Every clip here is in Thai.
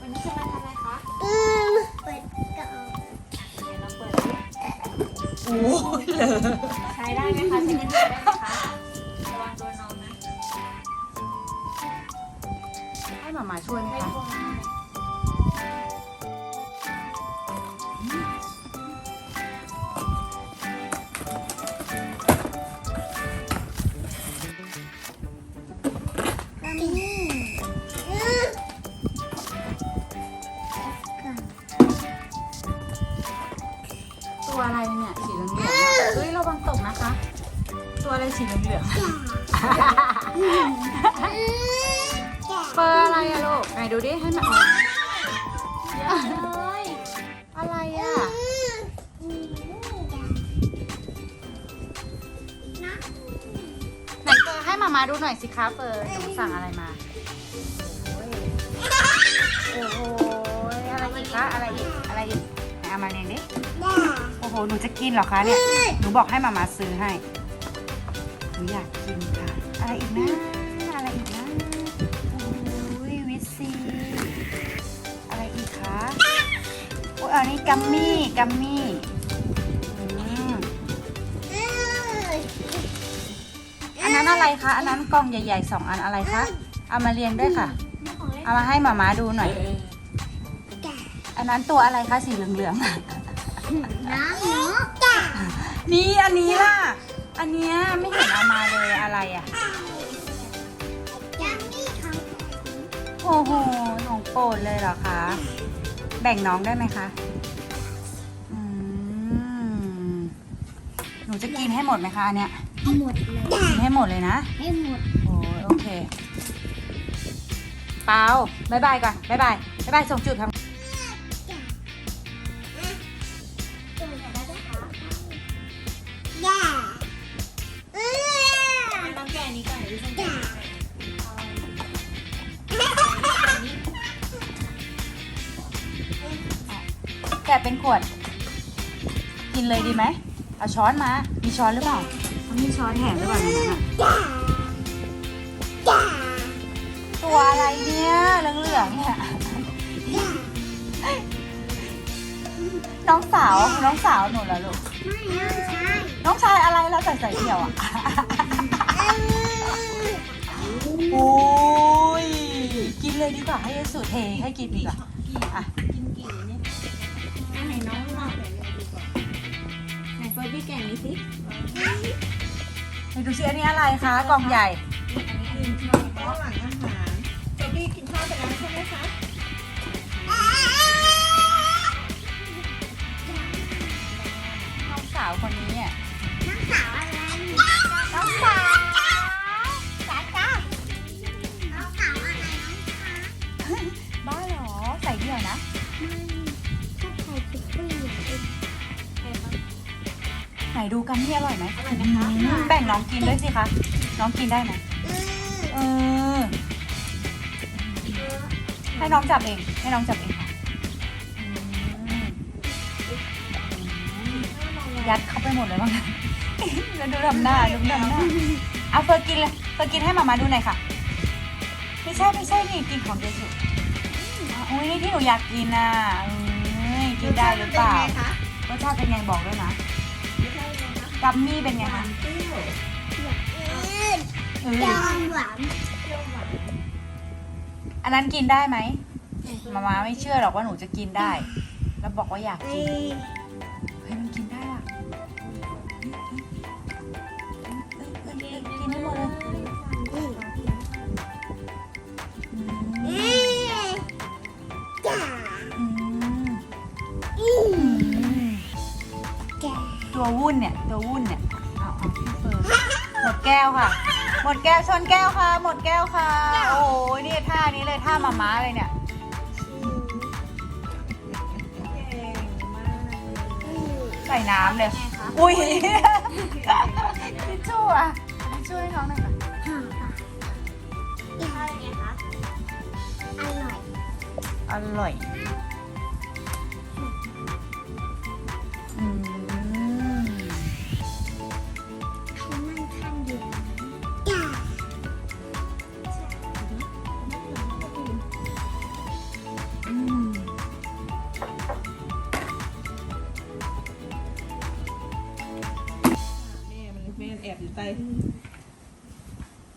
วันนี้จะมาทำอะไรคะ อืมเปิดกล่องเดี๋ยวเราเปิดดิโอ้ยเลยใช้ได้ไหมคะใช้กันได้ไหมคะระวังโดนน้องนะ ให้หมามาช่วยไหมให้คะ พวกน้อง ตัวอะไรเนี่ยสีเหลืองๆอะเฮ้ยระวังตกนะคะ ตัวอะไรสีเหลืองอืมๆเฟอร์อะไรอะลูกไหนดูดิให้มาเยอะเลยอะไรอะอืมนะไหนเฟอร์ให้มามาดูหน่อยสิคะเฟอร์หนูสั่งอะไรมาโอ้โหอะไรอีกคะอะไรอีกอะไรอีกไหน เอามาเรียงดิได้โอ้โห หนูจะกินเหรอคะเนี่ย หนูบอกให้มามาซื้อให้ หนูอยากกินค่ะ อะไรอีกนะ อะไรอีกนะโอ้ยวิตซี อะไรอีกคะโอ้ยอันนี้กัมมี่ กัมมี่อืมอืมอันนั้นอะไรคะ อันนั้นกล่องใหญ่ๆสองอันอะไรคะ เอามาเรียงด้วยค่ะนี่ของเล่นเอามาให้มามาดูหน่อยจ้ะ อันนั้นตัวอะไรคะสีเหลืองๆน้ำหนูจ้ะนี่อันนี้ล่ะ อันเนี้ยไม่เห็นเอามาเลยอะไรอะยังมีของโอ้โหของโปรดเลยเหรอคะ แบ่งน้องได้ไหมคะอืมหนูจะกินให้หมดไหมคะอันเนี่ยหมดเลยกินให้หมดเลยนะ ให้หมดโอ้ยโอเค เปาบายบายก่อนบายบายบายบายส่งจุดทา แกะเป็นขวด กินเลยดีไหมเอาช้อนมา มีช้อนหรือเปล่ามันมีช้อนแถมหรือเปล่าในนั้นอะย่าย่าตัวอะไรเนี่ยเหลืองๆเนี่ยย่าน้องสาว น้องสาวหนูเหรอลูกไม่เอาใช่น้องชายอะไรแล้วใส่ใส่เดี่ยวอะเออโอ้ย กินเลยดีกว่าให้สุดเทให้กินดีกว่าอะ สพี่แกะนี้สิไปดูซิอันนี้อะไรคะกล่องใหญ่อันนี้อันนี้ที่เราต้องหลังอาหารเจบี้กินข้าวเสร็จแล้วใช่ไหมคะน้องสาวคนนี้เนี่ยน้ ดูกันที่อร่อยไหมอร่อยนะคะอืมแบ่งน้องกินด้วยสิคะ น้องกินได้ไหมอืมเออ ให้น้องจับเอง ให้น้องจับเองค่ะอืมยัดเข้าไปหมดเลยมั้งแล้วดูทำหน้าดูทำหน้า เอาเฟิร์นกินเลย เฟิร์นกินให้หมามาดูหน่อยค่ะ ไม่ใช่ไม่ใช่นี่กินของเด็กสุดอุ้ยนี่ที่หนูอยากกินน่ะเอ้ยกินได้หรือเปล่าคะรสชาติเป็นไงบอกด้วยนะ กัมมี่เป็นไงหวาคะนเปรี้ยวอืมเออจอนหวานเปรี้ยวหวานอันนั้นกินได้ไหมมามาไม่เชื่อหรอกว่าหนูจะกินได้ แล้วบอกว่าอยากเอกินอเฮ้ยมันกินได้ ตัววุ่นเนี่ย ตัววุ่นเนี่ยเอาเอาพี่เฟิร์นหมดแก้วค่ะ หมดแก้วชนแก้วค่ะ หมดแก้วค่ะ โอ้ยนี่ท่านี้เลยท่ามาม้าเลยเนี่ยเก่งมากเลยอืมใส่น้ำเลยไงคะอุ้ยทิชชู่อะทิชชู่ให้น้องหน่อยค่ะหอมค่ะข้าวเป็นไงคะอร่อย อร่อย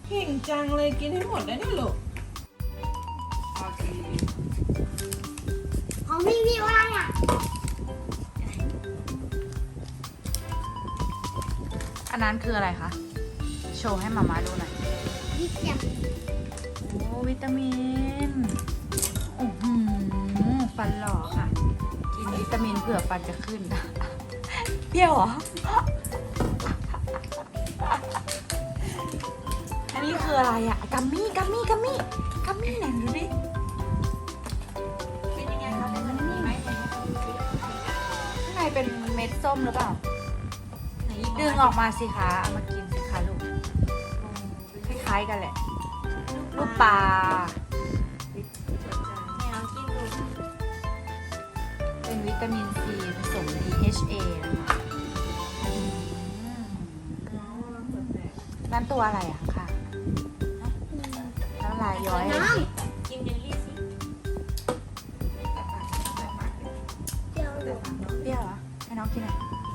เก่งจังเลยกินให้หมดได้เนี่ยลูกของพี่พี่ว่าอะอันนั้นคืออะไรคะ โชว์ให้มามาดูหน่อยพี่จับโอ้วิตามินโอ้โหฟันหล่อค่ะ กินวิตามินเผื่อฟันจะขึ้น เปรี้ยวเหรอ นนี้คืออะไรอะกัมมี่กัมมี่กัมมี่กัมมี่ไหนดูดิเป็นยังไงคะเป็นมันมีไหมไหนให้ดูสิข้างในเป็นเม็ดส้มหรือเปล่าไหนหยิบดึงออกมาสิคะเอามากินสิคะลูกคล้ายๆกันแหละลูกปลาให้น้องกินดูเป็นวิตามินซีผสม DHA นะคะอืมนั่นตัวอะไรอะคะน้ำ ลายย้อย น้องกินเยลลี่สิเดี๋ยวเปรี้ยวเหรอให้น้องกินหน่อยอ้ำอ้ำ